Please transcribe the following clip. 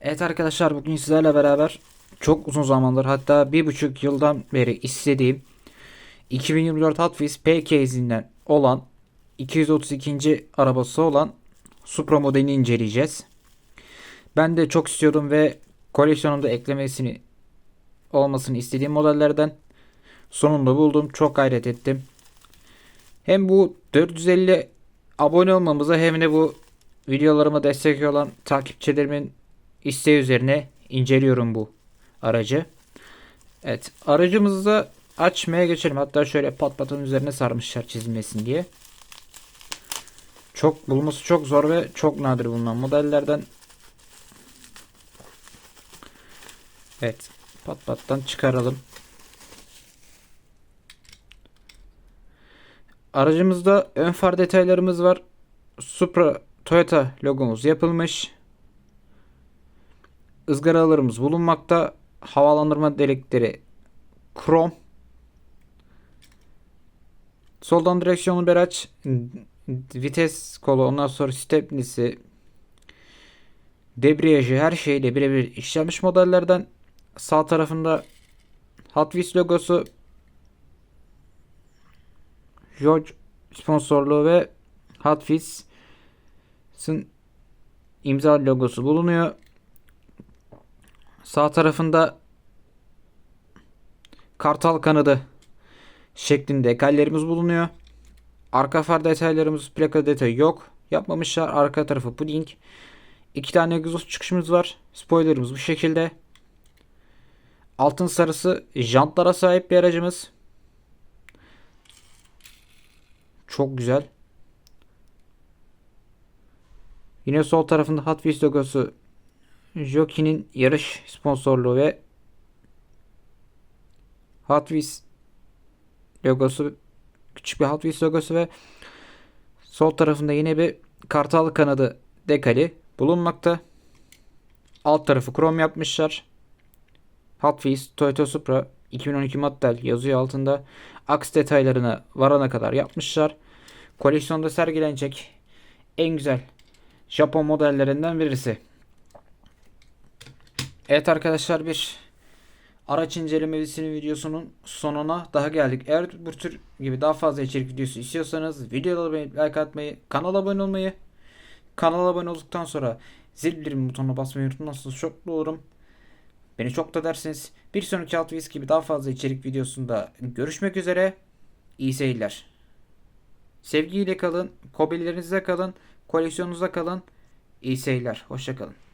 Evet arkadaşlar bugün sizlerle beraber çok uzun zamandır hatta bir buçuk yıldan beri istediğim 2024 Hot Wheels P case'inden olan 232. arabası olan Supra modelini inceleyeceğiz. Ben de çok istiyordum ve koleksiyonumda eklemesini olmasını istediğim modellerden sonunda buldum. Çok gayret ettim. Hem bu 450 abone olmamıza hem de bu videolarıma destek olan takipçilerimin isteği üzerine inceliyorum bu aracı. Evet aracımızı açmaya geçelim. Hatta şöyle pat patın üzerine sarmışlar çizilmesin diye. Çok bulması çok zor ve çok nadir bulunan modellerden. Evet pat pattan çıkaralım. Aracımızda ön far detaylarımız var. Supra Toyota logomuz yapılmış. Izgaralarımız bulunmakta. Havalandırma delikleri krom. Soldan direksiyonlu bir araç. Vites kolu ondan sonra stepnisi debriyajı her şeyle birebir işlenmiş modellerden. Sağ tarafında Hot Wheels logosu George sponsorluğu ve Hot Wheels'ın imza logosu bulunuyor. Sağ tarafında kartal kanadı şeklinde ekallerimiz bulunuyor. Arka far detaylarımız plaka detayı yok. Yapmamışlar. Arka tarafı puding. İki tane egzoz çıkışımız var. Spoilerımız bu şekilde. Altın sarısı jantlara sahip bir aracımız. Çok güzel. Yine sol tarafında Hot Wheels logosu Jockey'nin yarış sponsorluğu ve Hot Wheels logosu küçük bir Hot Wheels logosu ve sol tarafında yine bir kartal kanadı dekali bulunmakta. Alt tarafı krom yapmışlar. Hot Wheels Toyota Supra 2012 model yazıyor altında. Aks detaylarına varana kadar yapmışlar. Koleksiyonda sergilenecek en güzel Japon modellerinden birisi. Evet arkadaşlar bir araç incelemesinin videosunun sonuna daha geldik. Eğer bu tür gibi daha fazla içerik videosu istiyorsanız videoda beğenip like atmayı, kanala abone olmayı, kanala abone olduktan sonra zil bildirim butonuna basmayı unutmazsanız çok olurum. Beni çok da derseniz bir sonraki Alt Wheels gibi daha fazla içerik videosunda görüşmek üzere. İyi seyirler. Sevgiyle kalın, kobilerinizde kalın, koleksiyonunuzda kalın. İyi seyirler. Hoşçakalın.